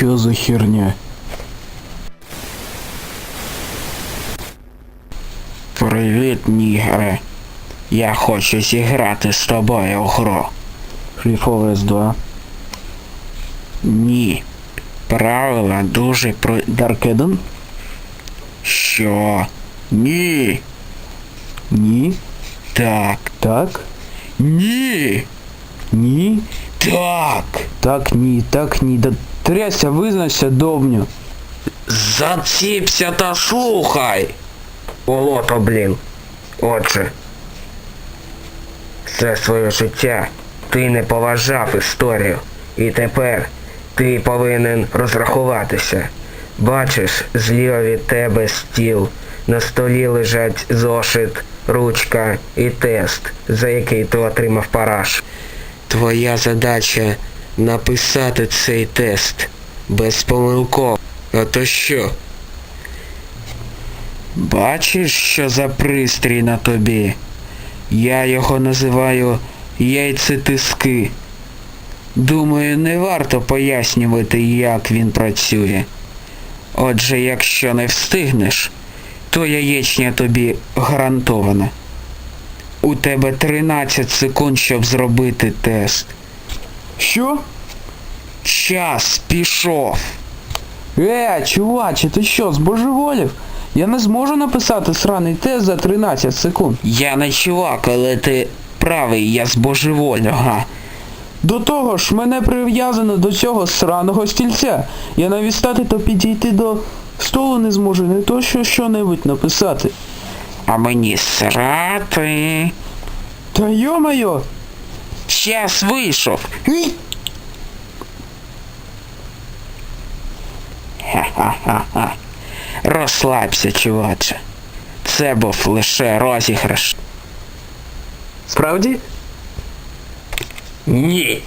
Що за херня? Привіт, нігере. Я хочу зіграти з тобою в гру. Фріфол С2. Ні. Правила дуже про. Даркеден? Що? Ні. Ні. Так. Так. Ні. Ні. Так. Так, ні, так, ні. Да трясся, визначся, довбню. Заціпся та слухай. Олото, блін. Отже. Все своє життя ти не поважав історію. І тепер ти повинен розрахуватися. Бачиш, зліва від тебе стіл. На столі лежать зошит, ручка і тест, за який ти отримав параш. Твоя задача написати цей тест безпомилково. А то що? Бачиш, що за пристрій на тобі? Я його називаю яйцетиски. Думаю, не варто пояснювати, як він працює. Отже, якщо не встигнеш, то яєчня тобі гарантована. У тебе 13 секунд, щоб зробити тест. Що? Час пішов. Е, чуваче, ти що, збожеволів? Я не зможу написати сраний тест за 13 секунд. Я не чувак, але ти правий, я збожеволю, га. До того ж, мене прив'язано до цього сраного стільця. Я навіть стати то підійти до столу не зможу, не то що що-небудь написати. А мені срати. Та йо-моє! Час вийшов. Ні. Ха-ха-ха-ха. Розслабся, чуваче. Це був лише розіграш. Справді? Ні.